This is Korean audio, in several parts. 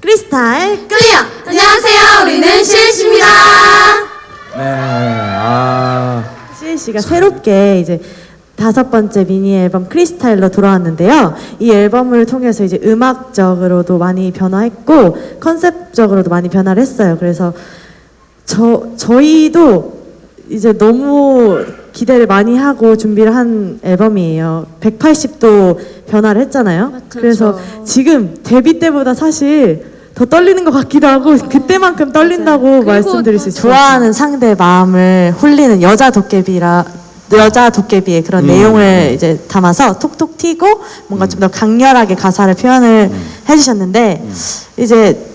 크리스탈 클리어! 안녕하세요. 우리는 실시입니다. 네, 아, 시은 씨가 새롭게 이제 다섯 번째 미니 앨범 크리스탈로 돌아왔는데요. 이 앨범을 통해서 이제 음악적으로도 많이 변화했고 컨셉적으로도 많이 변화를 했어요. 그래서 저 저희도 이제 너무 기대를 많이 하고 준비를 한 앨범이에요. 180도 변화를 했잖아요. 그래서 지금 데뷔 때보다 사실 더 떨리는 것 같기도 하고 그때만큼 떨린다고 말씀드릴 수 있어요. 좋아하는 상대 마음을 홀리는 여자 도깨비라 여자 도깨비의 그런 내용을 이제 담아서 톡톡 튀고 뭔가 좀 더 강렬하게 가사를 표현을 해주셨는데 이제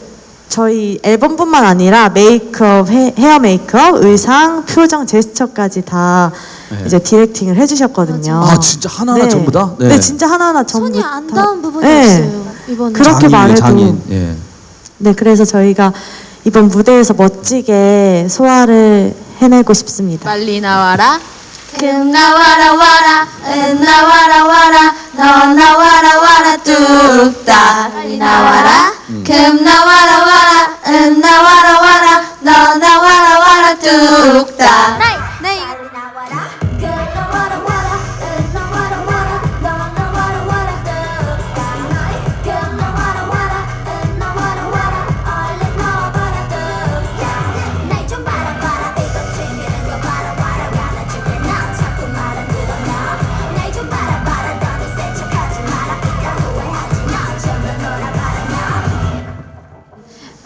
저희 앨범뿐만 아니라 메이크업, 헤, 헤어 메이크업, 의상, 표정, 제스처까지 다 이제 디렉팅을 해주셨거든요. 아, 진짜 하나하나 전부 다? 네. 네. 진짜 하나하나 전부 손이 안 다. 닿은 부분이 네. 없어요. 이번에. 그렇게 장인이에요, 말해도 장인. 예. 네, 그래서 저희가 이번 무대에서 멋지게 소화를 해내고 싶습니다. 빨리 나와라. 금 나와라 와라 은 나와라 와라 너 나와라 와라 뚝딱 빨리 나와라 금 나와라 은 나와라 와라 너 나와라 와라 뚝딱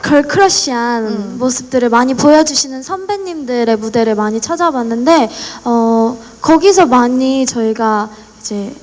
걸크러쉬한 모습들을 많이 보여주시는 선배님들의 무대를 많이 찾아봤는데 어, 거기서 많이 저희가 이제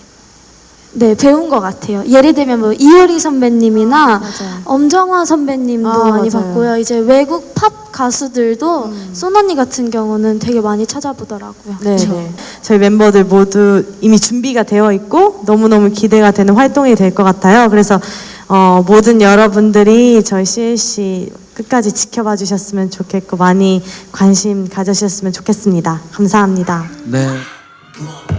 네 배운 것 같아요. 예를 들면 뭐 이효리 선배님이나 엄정화 선배님도 아, 많이 맞아요. 봤고요. 이제 외국 팝 가수들도 소나니 같은 경우는 되게 많이 찾아보더라고요. 네, 네. 저희 멤버들 모두 이미 준비가 되어 있고 너무 너무 기대가 되는 활동이 될 것 같아요. 그래서 어, 모든 여러분들이 저희 CLC 끝까지 지켜봐 주셨으면 좋겠고 많이 관심 가져주셨으면 좋겠습니다. 감사합니다. 네. 그